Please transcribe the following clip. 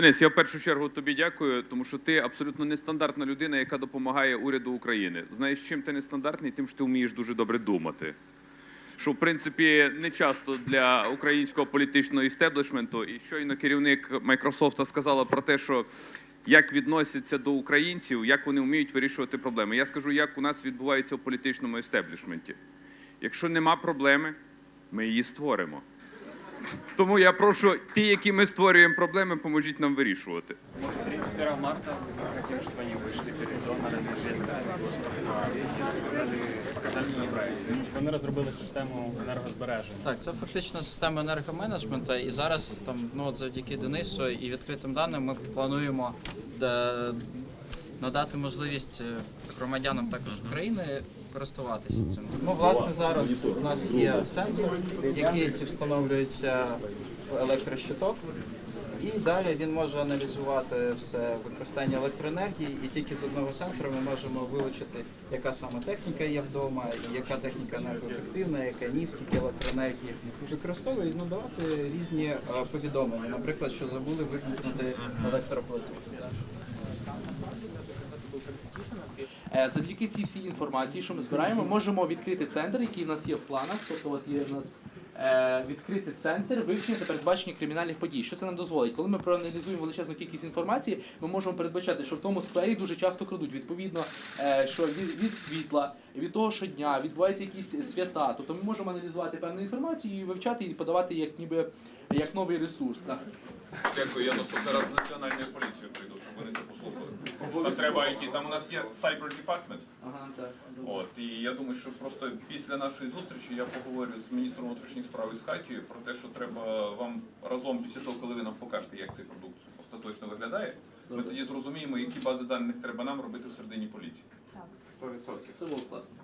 Денис, я в першу чергу тобі дякую, тому що ти абсолютно нестандартна людина, яка допомагає уряду України. Знаєш, чим ти нестандартний? Тим, що ти вмієш дуже добре думати. Що, в принципі, не часто для українського політичного істеблішменту. І щойно керівник Майкрософта сказала про те, що як відносяться до українців, як вони вміють вирішувати проблеми. Я скажу, як у нас відбувається в політичному істеблішменті. Якщо нема проблеми, ми її створимо. Тому я прошу ті, які ми створюємо проблеми, поможіть нам вирішувати. 31 марта мы хотим, чтобы они вышли перед донорами без данных паспорта и сказали, показали свою правильность. Вони розробили систему енергозбереження. Так, це фактично система енергоменеджменту, і зараз там ну от завдяки Денису і відкритим даним ми плануємо де- надати можливість е, громадянам також України користуватися цим. Ну, власне, зараз у нас є сенсор, який встановлюється в електрощиток. І далі він може аналізувати все використання електроенергії, і тільки з одного сенсора ми можемо вилучити, яка саме техніка є вдома, яка техніка енергоефективна, яка ні, скільки електроенергії використовує, і надавати різні е, повідомлення, наприклад, що забули вимкнути електроплиту. Е, Завдяки цій всій інформації, що ми збираємо, можемо відкрити центр, який в нас є в планах. Тобто, от є в нас відкрити центр вивчення та передбачення кримінальних подій. Що це нам дозволить? Коли ми проаналізуємо величезну кількість інформації, ми можемо передбачати, що в тому сквері дуже часто крадуть. Відповідно, е, що від, від світла, від того, що дня відбуваються якісь свята. Тобто ми можемо аналізувати певну інформацію і вивчати і подавати як ніби як новий ресурс. Так? Дякую, я наступний раз з національною поліцією прийду, щоб вони це послухали. Там треба йти. Там у нас є Cyber Department. Ага, так. От і я думаю, що просто після нашої зустрічі я поговорю з міністром внутрішніх справ і з Хатією про те, що треба вам разом після того, коли ви нам покажете, як цей продукт остаточно виглядає. Ми тоді зрозуміємо, які бази даних треба нам робити всередині поліції. Це було класно.